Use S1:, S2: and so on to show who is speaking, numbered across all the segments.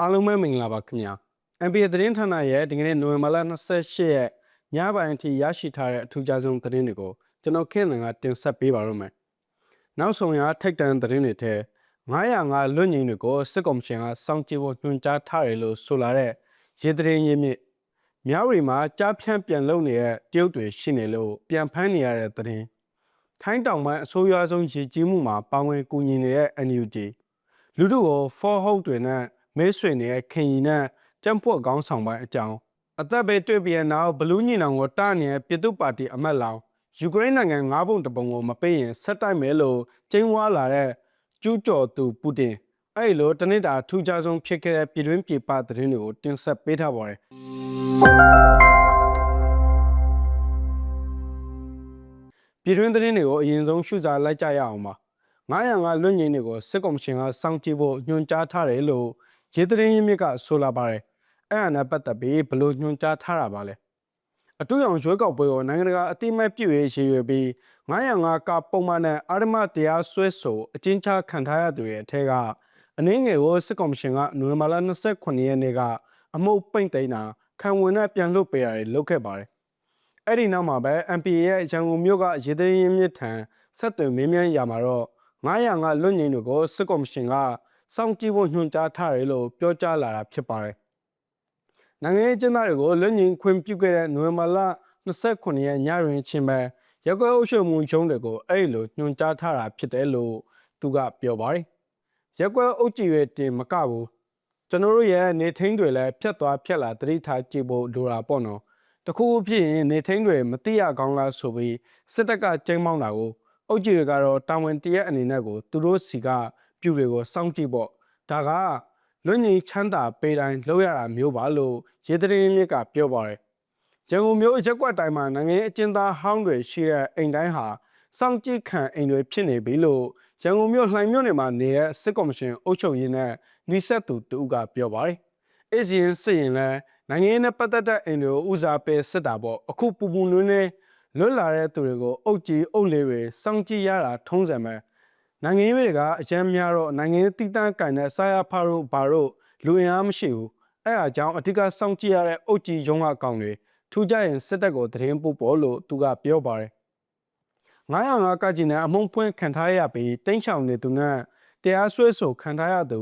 S1: အားလုံးပဲမင်္ဂလာပါခင်ဗျာ NBA သတင်းဌာနရဲ့ဒီကနေ့နိုဝင်ဘာလ28ရက်ညပိုင်းအထိရရှိထားတဲ့အထူးခြားဆုံးသတင်းတွေကိုကျွန်တော်ခင်ဗျာကတင်ဆက်ပေးပါရမယ်နောက်ဆုံးရထိုက်တန်သတင်းတွေထဲ905လွတ်ငင်းတွေကိုစစ်ကော်မရှင်ကစောင့်ကြည့်ဖို့ညွှန်ကြားထားတယ်လို့ဆိုလာတဲ့ရေသတင်းရင်းမြစ်မြောက်ရီမှာကြားဖြန့်ပြန်လုပ်နေတဲ့တရုတ်တွေရှိနေလို့ပြန်ဖမ်းနေရတဲ့သတင်းထိုင်းတောင်ပိုင်းအဆိုးရွားဆုံးရေကြီးမှုမှာပါဝင်ကူညီနေတဲ့ NUG လူတို့ကို for hope တွေနဲ့ မဲဆွေနေတဲ့ခင်ရီနဲ့ကြံ့ပွက်ကောင်းဆောင်ပိုင်းအကြောင်းအသက်ပဲတွေ့ပြီးနောက်ဘလူးညီနောင်ကိုတာနေတဲ့ပြည်သူ့ပါတီအမတ်လောင်ယူကရိန်းနိုင်ငံငါးပုံတပုံကိုမပေးရင်ဆက်တိုက်မယ်လို့ကျင်းဝါလာတဲ့ကျူးကျော်သူပူတင်အဲ့လိုတနေ့တာထူးခြားဆုံးဖြစ်ခဲ့တဲ့ပြည်တွင်းပြည်ပသတင်းတွေကိုတင်ဆက်ပေးထားပါတယ်ပြည်တွင်းသတင်းတွေကိုအရင်ဆုံးရှုစားလိုက်ကြရအောင်ပါ905လွတ်ငင်းတွေကိုစစ်ကော်မရှင်ကစောင့်ကြည့်ဖို့ညွှန်ကြားထားတယ်လို့ ရေသတင်းရင်းမြစ်ကဆိုလာပါတယ်အဲ့အနာပတ်သက်ပြီးဘလို့ညွှန်ကြားထားတာပါလဲအတူရောင်ရွေးကောက်ပွဲကိုနိုင်ငံတကာအတိမတ်ပြုရေးရည်ရွယ်ပြီး905ကပုံမှန်နဲ့အာရမတရားစွဲဆိုအချင်းချခံထားရသူတွေအထက်ကအနည်းငယ်ကိုစစ်ကော်မရှင်ကနိုဝင်ဘာလ29ရက်နေ့ကအမှုပိတ်သိမ်းတာခံဝင်နဲ့ပြန်လွတ်ပေးရတယ်လုပ်ခဲ့ပါတယ်အဲ့ဒီနောက်မှာပဲ MPA ရဲ့ရန်ကုန်မြို့ကရေသိမ်းရင်းမြစ်ထံဆက်သွယ်မင်းမြန်းရမှာတော့905လွတ်ငင်းတွေကိုစစ်ကော်မရှင်က စောင့်ကြည့်ဖို့ညွှန်ကြားထားတယ်လို့ပြောကြားလာတာဖြစ်ပါတယ်။နိုင်ငံရေးကျင်းသားတွေကိုလွတ်ငင်းခွင့်ပြုခဲ့တဲ့နိုဝင်ဘာလ29ရက်ညတွင်ချင်းပဲရက်ကွက်အုပ်ချုပ်မှုရုံးတွေကိုအဲ့လိုညွှန်ကြားထားတာဖြစ်တယ်လို့သူကပြောပါတယ်။ရက်ကွက်အုပ်ကြီးရဲ့တင်မကဘူးကျွန်တော်တို့ရဲ့နေထင်းတွေလည်းဖြတ်သွားဖြတ်လာတတိထားကြည့်ဖို့လိုတာပေါ့နော်။တခုခုဖြစ်ရင်နေထင်းတွေမတိရကောင်းလားဆိုပြီးစစ်တပ်ကကျင်းမောင်းတာကိုအုပ်ကြီးတွေကတော့တာဝန်တရက်အနေနဲ့ကိုသူတို့စီက ပြူတွေကိုစောင့်ကြည့်ပေါ့ဒါကလွတ်ငြိမ်းချမ်းသာပေးတိုင်းလောက်ရတာမျိုးပါလို့ရေတရင်မြစ်ကပြောပါတယ်ရန်ကုန်မြို့အချက်ကွက်တိုင်းမှာနိုင်ငံရေးအကျဉ်းသားဟောင်းတွေရှိတဲ့အိမ်တိုင်းဟာစောင့်ကြည့်ခံအိမ်တွေဖြစ်နေပြီလို့ရန်ကုန်မြို့လှိုင်မြို့နယ်မှာနေတဲ့စစ်ကော်မရှင်အုပ်ချုပ်ရေးနဲ့နှိဆက်သူတူကပြောပါတယ်။အစရင်စစ်ရင်လည်းနိုင်ငံရေးနဲ့ပတ်သက်တဲ့အိမ်တွေကိုဦးစားပေးစစ်တာပေါ့အခုပူပူနွေးနွေးလွတ်လာတဲ့သူတွေကိုအုပ်ကြီးအုပ်လေးတွေစောင့်ကြည့်ရတာထုံးစံပဲ နိုင်ငံရေးတွေကအကျမ်းများတော့နိုင်ငံရေးတိတန်းကင်တဲ့ဆာယာဖာတို့ဘာတို့လူအင်အားမရှိဘူးအဲအားကြောင့်အဓိကစောင့်ကြည့်ရတဲ့အုပ်ကြီးရုံးကအကောင်တွေထူးကြရင်စစ်တပ်ကိုတရင်ပို့ပေါ်လို့သူကပြောပါတယ်905ကကြီးနဲ့အမုံဖွင့်ခံထားရပြီးတိန့်ချောင်နေသူနဲ့တရားစွဲဆိုခံထားရသူ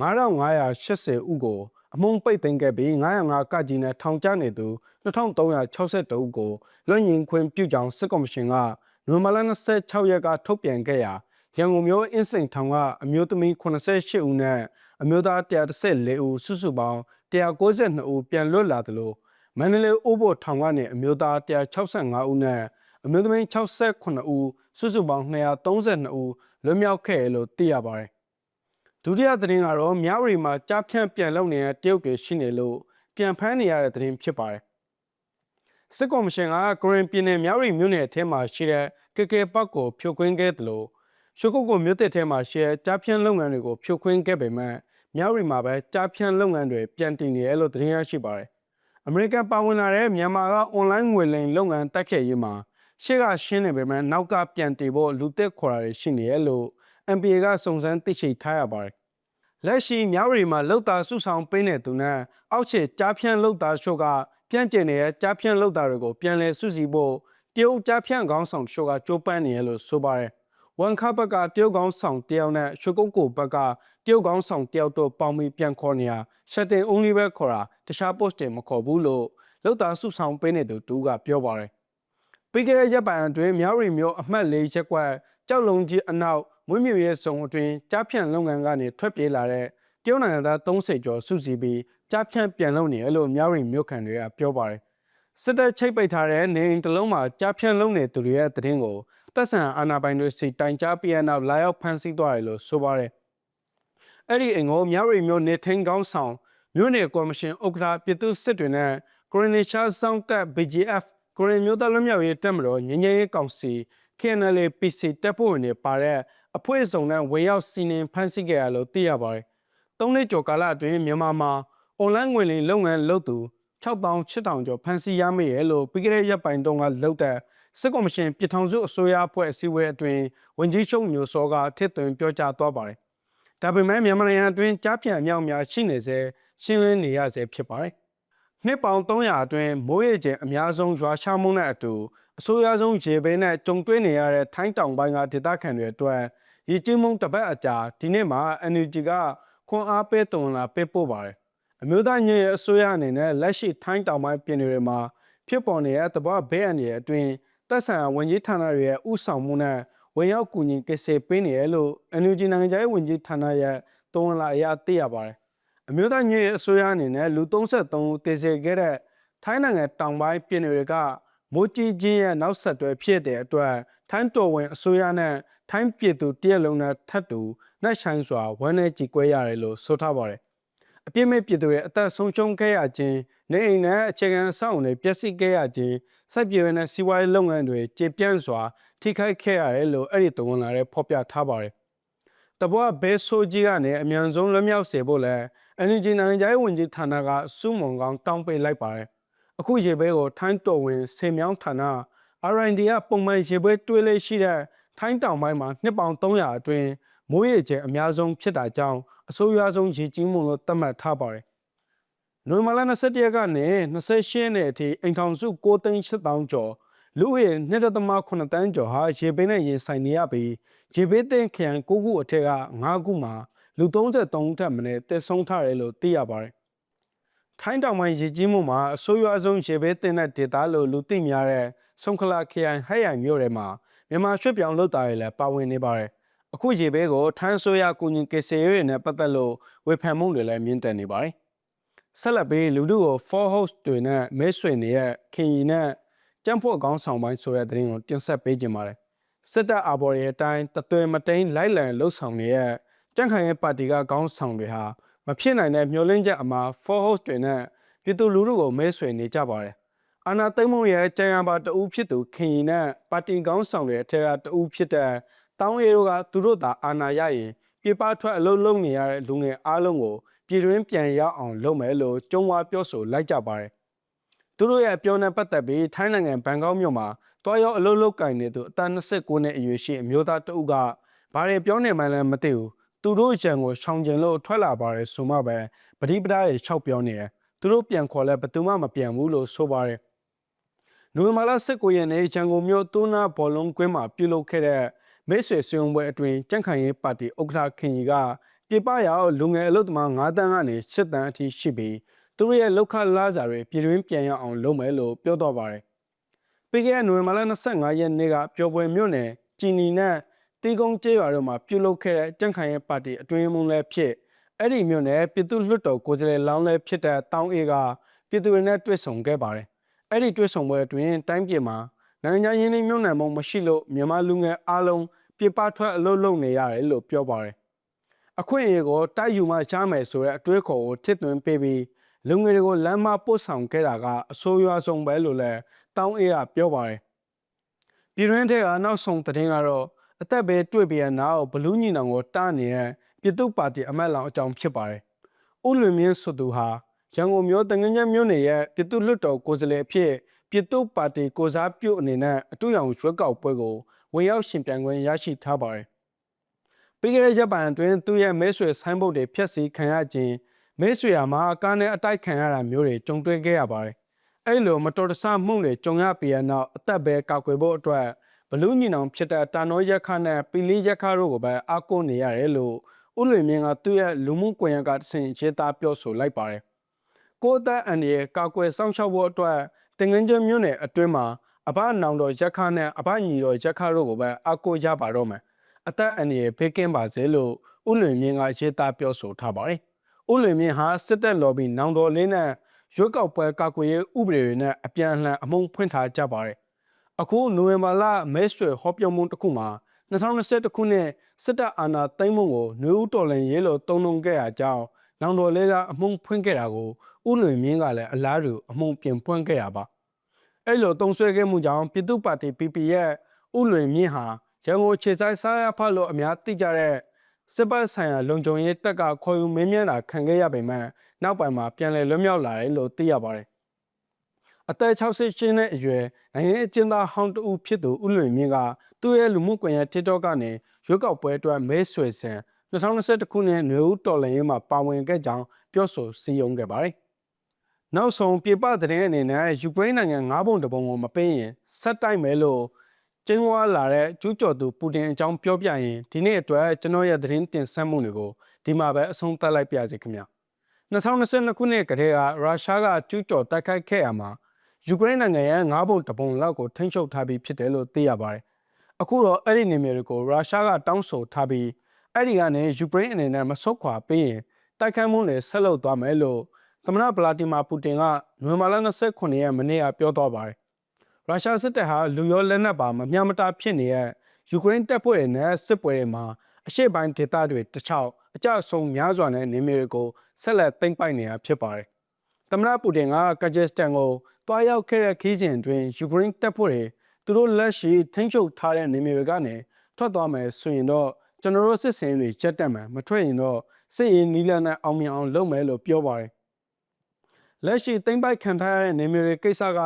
S1: 9580ဦးကိုအမုံပိတ်သိမ်းခဲ့ပြီး905ကကြီးနဲ့ထောင်ကျနေသူ2362ဦးကိုလွှင့်ရင်ခွင့်ပြုကြောင်းစစ်ကော်မရှင်ကနိုဝင်ဘာလ26ရက်ကထုတ်ပြန်ခဲ့ရာ ရန်ကုန်မြို့အင်းစိန်ထောင်ကအမျိုးသမီး88ဦးနဲ့အမျိုးသား114ဦးစုစုပေါင်း192ဦးပြန်လွတ်လာသလိုမန္တလေးအိုးဘိုထောင်ကနေအမျိုးသား165ဦးနဲ့အမျိုးသမီး68ဦးစုစုပေါင်း232ဦးလွတ်မြောက်ခဲ့လို့သိရပါတယ်ဒုတိယသတင်းကတော့မြဝတီမှာကြားဖြန့်ပြန်လုပ်နေတဲ့တရုတ်တွေရှိနေလို့ပြန်ဖမ်းနေရတဲ့သတင်းဖြစ်ပါတယ်စစ်ကော်မရှင်ကကိုရင်ပြည်နယ်မြဝတီမြို့နယ်အထက်မှာရှိတဲ့ကကေပတ်ကိုဖြိုခွင်းခဲ့တယ်လို့ ရှုကုတ်ကိုမြို့တစ်ထဲမှာရှိတဲ့ကြားဖြန့်လုပ်ငန်းတွေကိုဖြိုခွင်းခဲ့ပေမဲ့မြဝတီမှာပဲကြားဖြန့်လုပ်ငန်းတွေပြန်တည်နေတယ်လို့သတင်းရရှိပါတယ်အမေရိကန်ပါဝင်လာတဲ့မြန်မာကအွန်လိုင်းငွေလိမ်လုပ်ငန်းတိုက်ဖျက်ရေးမှာရှေ့ကရှင်းနေပေမဲ့နောက်ကပြန်တည်ဖို့လူသက်ခေါ်တာတွေရှိနေရလို့ MPA ကစုံစမ်းသိရှိထားရပါတယ်လက်ရှိမြဝတီမှာလောက်တာစုဆောင်ပေးနေသူနဲ့အောက်ခြေကြားဖြန့်လောက်တာချို့ကပြန့်ကျင်နေတဲ့ကြားဖြန့်လောက်တာတွေကိုပြန်လည်စုစည်းဖို့တရုတ်ကြားဖြန့်ခေါင်းဆောင်ချို့ကကြိုးပမ်းနေရလို့ဆိုပါတယ် ဝန်ခဘက်ကတရုတ်ကောင်းဆောင်တယောက်နဲ့ရွှေကုတ်ကိုဘက်ကတရုတ်ကောင်းဆောင်တယောက်တို့ပေါင်းပြီးပြန်ခေါ်နေရရှက်တင် only ပဲခေါ်တာတခြား post တွေမခေါ်ဘူးလို့လောက်တာစုဆောင်ပေးနေသူတူကပြောပါတယ်ပြီးခဲ့တဲ့ရက်ပိုင်းအတွင်းမြောက်ရီမျိုးအမှတ်၄ရက်ကွက်ကြောက်လုံးကြီးအနောက်မွေးမြူရေးဆောင်အတွင်းကြားဖြန့်လုပ်ငန်းကနေထွက်ပြေးလာတဲ့တရုတ်နိုင်ငံသား30ကျော်စုစည်းပြီးကြားဖြန့်ပြန်လုပ်နေတယ်လို့မြောက်ရီမြို့ခံတွေကပြောပါတယ်စစ်တပ်ချိတ်ပိတ်ထားတဲ့နေအိမ်တစ်လုံးမှာကြားဖြန့်လုပ်နေသူတွေရဲ့သတင်းကို တပ်ဆန်အာနာပိုင်တွေစီတိုင်ကြားပြီးနောက်လာရောက်ဖမ်းဆီးသွားတယ်လို့ဆိုပါတယ်။အဲ့ဒီအိမ်ကိုမြရီမျိုးနေထင်းကောင်းဆောင်မြို့နယ်ကော်မရှင်ဥက္ကဋ္ဌပြည်သူစစ်တွေနဲ့ကိုရီနီရှာဆောင်တပ် BGF ကိုရီမျိုးသားလွတ်မြောက်ရေးတပ်မတော်ငြိမ်းချမ်းရေးကောင်စီ KNL PC တပ်ဖွဲ့ဝင်တွေပါတဲ့အဖွဲ့အစုံနဲ့ဝေရောက်စီနင်ဖမ်းဆီးခဲ့ရလို့သိရပါတယ်။သုံးနှစ်ကျော်ကာလအတွင်းမြန်မာမှာအွန်လိုင်းငွေလိမ်လုပ်ငန်းလုပ်သူ6000 8000ကျော်ဖမ်းဆီးရမိရလို့ပြီးခဲ့တဲ့ရက်ပိုင်းတုန်းကလုပ်တဲ့ စစ်ကော်မရှင်ပြည်ထောင်စုအစိုးရအဖွဲ့အစည်းအဝေးအတွင်းဝန်ကြီးချုပ်ညိုစောကထစ်သွင်းပြောကြားသွားပါတယ်ဒါပေမဲ့မြန်မာနိုင်ငံအတွင်းကြားပြန်အမြောက်အများရှိနေစေရှင်းလင်းနေရစေဖြစ်ပါတယ်နှစ်ပေါင်း300အတွင်းမိုးရေချိန်အများဆုံးရွာချမှုနဲ့အတူအဆိုးရွားဆုံးရေဘေးနဲ့ကြုံတွေ့နေရတဲ့ထိုင်းတောင်ပိုင်းကဒေသခံတွေအတွက်ရေကြီးမှုတစ်ပတ်အကြာဒီနေ့မှာ NUG ကခွန်အားပေးတုံလာပေးပို့ပါတယ်အမျိုးသားညွေအစိုးရအနေနဲ့လက်ရှိထိုင်းတောင်ပိုင်းပြည်နယ်တွေမှာဖြစ်ပေါ်နေတဲ့တဘောဘေးအန္တရာယ်အတွင်း သက်ဆိုင်ရာဝန်ကြီးဌာနတွေရဲ့ဥဆောင်မှုနဲ့ဝင်ရောက်ကူညီကယ်ဆယ်ပေးနေရလို့ NUG နိုင်ငံခြားရေးဝန်ကြီးဌာနရဲ့တုံလာအရာသိရပါတယ်အမျိုးသားညွေအစိုးရအနေနဲ့လူ33ဦးတည်ဆဲခဲ့တဲ့ထိုင်းနိုင်ငံတောင်ပိုင်းပြည်နယ်တွေကမိုးကြီးခြင်းရဲ့နောက်ဆက်တွဲဖြစ်တဲ့အတွက်ထိုင်းတော်ဝင်အစိုးရနဲ့ထိုင်းပြည်သူတရက်လုံးနဲ့ထပ်တူနှက်ဆိုင်စွာဝမ်းနည်းကြည်ကွဲရတယ်လို့ဆိုထားပါတယ်။ အပြစ်မဲ့ပြည်သူရဲ့အသက်ဆုံးရှုံးခဲ့ရခြင်းနေအိမ်နဲ့အခြေခံအဆောက်အအုံတွေပျက်စီးခဲ့ရခြင်းစိုက်ပျိုးရေးနဲ့စီးပွားရေးလုပ်ငန်းတွေကျေပြန့်စွာထိခိုက်ခဲ့ရတယ်လို့အဲ့ဒီတုံးလာတဲ့ဖော်ပြထားပါတယ်။တဘောဘဲဆိုးကြီးကနေအမြန်ဆုံးလွတ်မြောက်စေဖို့လဲ energy နိုင်ငံခြားရေးဝန်ကြီးဌာနကစုမုံကောင်းတောင်းပေးလိုက်ပါတယ်။အခုရေဘေးကိုထိုင်းတော်ဝင်စေမြောင်းဌာန R&D ကပုံမှန်ရေပွဲတွေးလေးရှိတဲ့ထိုင်းတောင်ပိုင်းမှာနှစ်ပေါင်း300အတွင်းမိုးရေကျအများဆုံးဖြစ်တာကြောင့် အဆိုးရွားဆုံးရေကြီးမှုလို့သတ်မှတ်ထားပါတယ်။နိုဝင်ဘာလ21ရက်ကနေ28ရက်နေ့အထိအိမ်ထောင်စု6သိန်း8000ကျော်လူဦးရေ2.8တန်းကျော်ဟာရေဘေးနဲ့ရင်ဆိုင်နေရပြီးရေဘေးတင်ခရိုင်9ခုအထက်က9ခုမှာလူ33ဦးထက်မနည်းတက်ဆုံးထားတယ်လို့သိရပါတယ်။ထိုင်းတောင်ပိုင်းရေကြီးမှုမှာအဆိုးရွားဆုံးရေဘေးတင်တဲ့ဒေသလို့လူသိများတဲ့ဆုံခလာခရိုင်ဟဲ့ရိုင်မြို့ထဲမှာမြန်မာရွှေ့ပြောင်းလုပ်သားတွေလည်းပါဝင်နေပါတယ်။ အခုရေဘေးကိုထိုင်းဆိုရကူညီကယ်ဆယ်ရေးနဲ့ပတ်သက်လို့ဝေဖန်မှုတွေလည်းမြင့်တက်နေပါတယ်။ဆက်လက်ပြီးလူတို့ကို for host တွေနဲ့မဲဆွေနေရဲ့ခင်ရီနဲ့ကျန်းဖို့ကောင်းဆောင်ပိုင်းဆိုတဲ့သတင်းကိုတင်ဆက်ပေးကြပါမယ်။စစ်တပ်အာဘော်ရဲ့အတိုင်းတသွေမတိန်လိုက်လံလှုပ်ဆောင်နေတဲ့ကြန့်ခိုင်ရဲ့ပါတီကကောင်းဆောင်တွေဟာမဖြစ်နိုင်တဲ့မျှော်လင့်ချက်အမှာ for host တွေနဲ့ပြည်သူလူထုကိုမဲဆွေနေကြပါတယ်အာနာသိမ့်မုံရဲ့ကြံရပါတအူးဖြစ်သူခင်ရီနဲ့ပါတီကောင်းဆောင်တွေအထက်ကတအူးဖြစ်တဲ့ တောင်းအေတို့ကသူတို့သာအာနာရရင်ပြပထွက်အလုံးလုံးနေရတဲ့လူငယ်အားလုံးကိုပြည်တွင်းပြန်ရောက်အောင်လုပ်မယ်လို့ကျုံးဝါပြောဆိုလိုက်ကြပါတယ်။သူတို့ရဲ့ပြောနေပတ်သက်ပြီးထိုင်းနိုင်ငံဘန်ကောက်မြို့မှာတွားရောက်အလုံးလုံးကင်နေသူအသက်29နှစ်အရွယ်ရှိအမျိုးသားတအုပ်ကဘာတွေပြောနေမှလည်းမသိဘူး။သူတို့ရန်ကိုရှောင်ကျင်လို့ထွက်လာပါတယ်ဆိုမှပဲပဋိပဒါတွေ၆ပြောနေတယ်။သူတို့ပြန်ခေါ်လဲဘယ်သူမှမပြန်ဘူးလို့ဆိုပါတယ်။နိုဝင်ဘာလ19ရက်နေ့ရန်ကုန်မြို့သုံးနာဘောလုံးကွင်းမှာပြုလုပ်ခဲ့တဲ့ မိတ်ဆွေဆွေးနွေးပွဲအတွင်းကြန့်ခိုင်ရေးပါတီဥက္ကဋ္ဌခင်ကြီးကပြပရောက်လူငယ်အလုပ်သမား9တန်းကနေ10တန်းအထိရှိပြီးသူတို့ရဲ့လောက်ခလာစာတွေပြည်တွင်းပြန်ရအောင်လုပ်မယ်လို့ပြောတော့ပါတယ်။ပြီးခဲ့တဲ့နိုဝင်ဘာလ25ရက်နေ့ကပျော်ပွဲမြို့နယ်ကြည်နီနဲ့တီကုန်းကျေးရွာတို့မှာပြုလုပ်ခဲ့တဲ့ကြန့်ခိုင်ရေးပါတီအတွင်းမှုလည်းဖြစ်အဲ့ဒီမြို့နယ်ပြည်သူ့လွှတ်တော်ကိုယ်စားလှယ်လောင်းလည်းဖြစ်တဲ့တောင်းအေးကပြည်သူတွေနဲ့တွေ့ဆုံခဲ့ပါတယ်အဲ့ဒီတွေ့ဆုံပွဲအတွင်းတိုင်းပြည်မှာ နိုင်ငံရင်းနှီးမြှုပ်နှံမှုမရှိလို့မြန်မာလူငယ်အားလုံးပြပထွက်အလုပ်လုပ်နေရတယ်လို့ပြောပါတယ်။အခွင့်အရေးကိုတိုက်ယူမှရှားမယ်ဆိုတဲ့အတွေးခေါ်ကိုထစ်သွင်းပေးပြီးလူငယ်တွေကိုလမ်းမပို့ဆောင်ခဲ့တာကအဆိုးရွားဆုံးပဲလို့လည်းတောင်းအေးကပြောပါတယ်။ပြည်တွင်းထဲကနောက်ဆုံးသတင်းကတော့အသက်ပဲတွေ့ပြီးနောက်ဘလူးညီနောင်ကိုတားနေတဲ့ပြည်သူ့ပါတီအမတ်လောင်အကြောင်းဖြစ်ပါတယ်။ဥလွင်မြင့်ဆိုသူဟာရန်ကုန်မြို့တငငယ်မြို့နယ်ရဲ့ပြည်သူ့လွှတ်တော်ကိုယ်စားလှယ်ဖြစ် ပြည်သူ့ပါတီကိုစားပြုအနေနဲ့အတူရောင်ရွေးကောက်ပွဲကိုဝင်ရောက်ရှင်ပြိုင်ခွင့်ရရှိထားပါတယ်။ပြီးခဲ့တဲ့ရက်ပိုင်းအတွင်းသူ့ရဲ့မဲဆွေဆိုင်းဘုတ်တွေဖျက်ဆီးခံရခြင်းမဲဆွေရမှာကားနဲ့အတိုက်ခံရတာမျိုးတွေကြုံတွေ့ခဲ့ရပါတယ်။အဲ့လိုမတော်တဆမှုတွေကြုံရပြီးနောက်အသက်ပဲကောက်ွယ်ဖို့အတွက်ဘလူးညီနောင်ဖြစ်တဲ့တာနောရက်ခနဲ့ပီလီရက်ခတို့ကိုပဲအကုန်းနေရတယ်လို့ဥလွေမြင့်ကသူ့ရဲ့လူမှုကွန်ရက်ကတဆင့်ရေးသားပြောဆိုလိုက်ပါတယ်။ကိုသက်အန်ရဲ့ကာကွယ်စောင့်ရှောက်ဖို့အတွက် တင်ငင်းကျွန်းမြို့နယ်အတွင်းမှာအဘနောင်တော်ရက်ခနဲ့အဘညီတော်ရက်ခတို့ကိုပဲအကိုရပါတော့မယ်အသက်အန္တရာယ်ဖေးကင်းပါစေလို့ဥလွင်မြင့်ကရေးသားပြောဆိုထားပါတယ်ဥလွင်မြင့်ဟာစစ်တပ်လော်ဘီနောင်တော်လေးနဲ့ရွေးကောက်ပွဲကာကွယ်ရေးဥပဒေတွေနဲ့အပြန်အလှန်အမုန်းဖွင့်ထားကြပါတယ်အခုနိုဝင်ဘာလမဲဆွေဟောပြောမှုတစ်ခုမှာ2021ခုနှစ်စစ်တပ်အာဏာသိမ်းမှုကိုနှွေဦးတော်လှန်ရေးလို့တုံ့လုံခဲ့ရကြောင်း နောင်တော်လေးကအမုန်းဖွင့်ခဲ့တာကိုဥလွင်မြင့်ကလည်းအလားတူအမုန်းပြင်ဖွင့်ခဲ့ရပါအဲ့လိုတုံဆွဲခဲ့မှုကြောင့်ပြည်သူ့ပါတီ PP ရဲ့ဥလွင်မြင့်ဟာရန်ကုန်ခြေဆိုင်စားရဖလို့အများသိကြတဲ့စစ်ပတ်ဆိုင်ရာလုံခြုံရေးတပ်ကခေါ်ယူမင်းမြန်းတာခံခဲ့ရပေမဲ့နောက်ပိုင်းမှာပြန်လည်လွတ်မြောက်လာတယ်လို့သိရပါတယ်အသက်68နှစ်အရွယ်နိုင်ငံအကျဉ်းသားဟောင်းတူဖြစ်သူဥလွင်မြင့်ကသူ့ရဲ့လူမှုကွန်ရက် TikTok ကနေရွေးကောက်ပွဲအတွက်မဲဆွယ်စဉ် 2021ခုနှစ်နွေဦးတော်လှန်ရေးမှာပါဝင်ခဲ့ကြောင်းပြောဆိုစည်းရုံးခဲ့ပါတယ်။နောက်ဆုံးပြပသတင်းအနေနဲ့ယူကရိန်းနိုင်ငံ၅ပုံတပုံကိုမပေးရင်ဆက်တိုက်မယ်လို့ကျင်းဝါလာတဲ့ကျူးကျော်သူပူတင်အကြောင်းပြောပြရင်ဒီနေ့အတွက်ကျွန်တော်ရဲ့သတင်းတင်ဆက်မှုတွေကိုဒီမှာပဲအဆုံးသတ်လိုက်ပါရစေခင်ဗျာ2022ခုနှစ်ကတည်းကရုရှားကကျူးကျော်တိုက်ခိုက်ခဲ့ရမှာယူကရိန်းနိုင်ငံရဲ့၅ပုံတပုံလောက်ကိုထိန်းချုပ်ထားပြီးဖြစ်တယ်လို့သိရပါတယ်အခုတော့အဲ့ဒီနေမြေတွေကိုရုရှားကတောင်းဆိုထားပြီး အဲ့ဒီကနေယူကရိန်းအနေနဲ့မဆုတ်ခွာပေးရင်တိုက်ခိုက်မှုတွေဆက်လုပ်သွားမယ်လို့သမ္မတဗလာတီမာပူတင်ကနိုဝင်ဘာလ29ရက်မနေ့ကပြောသွားပါတယ်ရုရှားစစ်တပ်ဟာလူရောလက်နက်ပါမမျှမတဖြစ်နေတဲ့ယူကရိန်းတပ်ဖွဲ့တွေနဲ့စစ်ပွဲတွေမှာအရှေ့ပိုင်းဒေသတွေတခြားအကြအဆုံးများစွာနဲ့နေမြေတွေကိုဆက်လက်သိမ်းပိုက်နေတာဖြစ်ပါတယ်။သမ္မတပူတင်ကကာဂျက်စတန်ကိုတွားရောက်ခဲ့တဲ့ခီးစဉ်အတွင်းယူကရိန်းတပ်ဖွဲ့တွေသူတို့လက်ရှိထိန်းချုပ်ထားတဲ့နေမြေတွေကနေထွက်သွားမယ်ဆိုရင်တော့ ကျွန်တော်တို့စစ်စင်တွေချက်တက်မယ်မထွက်ရင်တော့စစ်ရေးနီးလန်းနဲ့အောင်မြင်အောင်လုပ်မယ်လို့ပြောပါတယ်။လက်ရှိသိမ်းပိုက်ခံထားရတဲ့နေမြေတွေကိစ္စက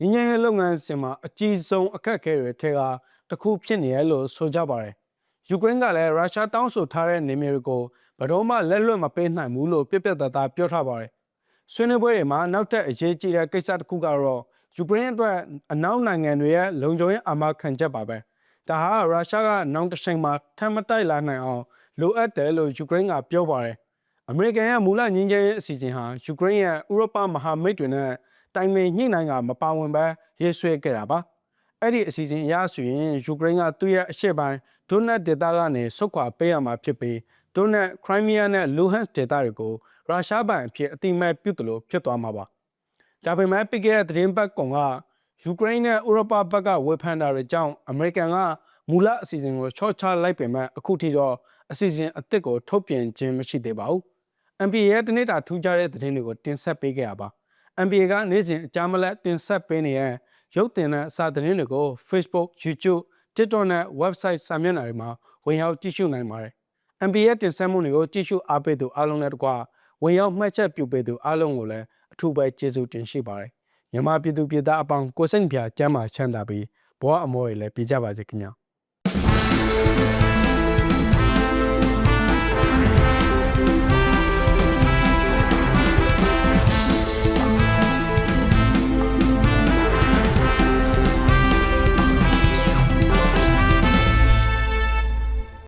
S1: ငင်းငယ်လုပ်ငန်းစဉ်မှာအကြီးဆုံးအခက်အခဲတွေထဲကတစ်ခုဖြစ်နေရလို့ဆိုကြပါတယ်။ယူကရိန်းကလည်းရုရှားတောင်းဆိုထားတဲ့နေမြေတွေကိုဘယ်တော့မှလက်လွတ်မပေးနိုင်ဘူးလို့ပြပြတသားပြောထားပါတယ်။ဆွေးနွေးပွဲတွေမှာနောက်ထပ်အရေးကြီးတဲ့ကိစ္စတစ်ခုကတော့ယူကရိန်းအတွက်အနောက်နိုင်ငံတွေရဲ့လုံခြုံရေးအာမခံချက်ပါပဲ။ ဒါဟာရုရှားကနောက်တစ်ချိန်မှာထပ်မတိုက်လာနိုင်အောင်လိုအပ်တယ်လို့ယူကရိန်းကပြောပါတယ်။အမေရိကန်ရဲ့မူလငင်းကျဲရေးအစီအစဉ်ဟာယူကရိန်းရဲ့ဥရောပမဟာမိတ်တွေနဲ့တိုင်ပင်ညှိနှိုင်းကမပါဝင်ပဲရေးဆွဲခဲ့တာပါ။အဲ့ဒီအစီအစဉ်အရဆိုရင်ယူကရိန်းကသူ့ရဲ့အရှေ့ပိုင်းဒိုနက်ဒေသကနေဆုတ်ခွာပေးရမှာဖြစ်ပြီးဒိုနက်ခရိုင်းမီးယားနဲ့လူဟန့်စ်ဒေသတွေကိုရုရှားပိုင်အဖြစ်အတိအမဲ့ပြုတ်တယ်လို့ဖြစ်သွားမှာပါ။ဒါပေမဲ့ပြီးခဲ့တဲ့သတင်းပတ်ကောင်က ယူကရိန်းနဲ့ဥရောပဘက်ကဝေဖန်တာတွေကြောင့်အမေရိကန်ကမူလအစီအစဉ်ကိုချော့ချလိုက်ပေမဲ့အခုထိတော့အစီအစဉ်အသစ်ကိုထုတ်ပြန်ခြင်းမရှိသေးပါဘူး။ NBA ရဲ့တနေ့တာထူးခြားတဲ့သတင်းတွေကိုတင်ဆက်ပေးခဲ့ရပါ။ NBA ကနေ့စဉ်အကြမ်းမလက်တင်ဆက်ပေးနေတဲ့ရုပ်သင်တဲ့စာသတင်းတွေကို Facebook, YouTube, TikTok နဲ့ website စာမျက်နှာတွေမှာဝင်ရောက်ကြည့်ရှုနိုင်ပါတယ်။ NBA ရဲ့တင်ဆက်မှုတွေကိုကြည့်ရှုအားပေးသူအားလုံးနဲ့တကွဝင်ရောက်မှတ်ချက်ပြုပေးသူအားလုံးကိုလည်းအထူးပဲကျေးဇူးတင်ရှိပါတယ်။ မြန်မာပြည်သူပြည်သားအပေါင်းကိုစိတ်ပြကျမ်းမာချမ်းသာပြီးဘဝအမောတွေလည်းပြကြပါစေခင်ဗျာ။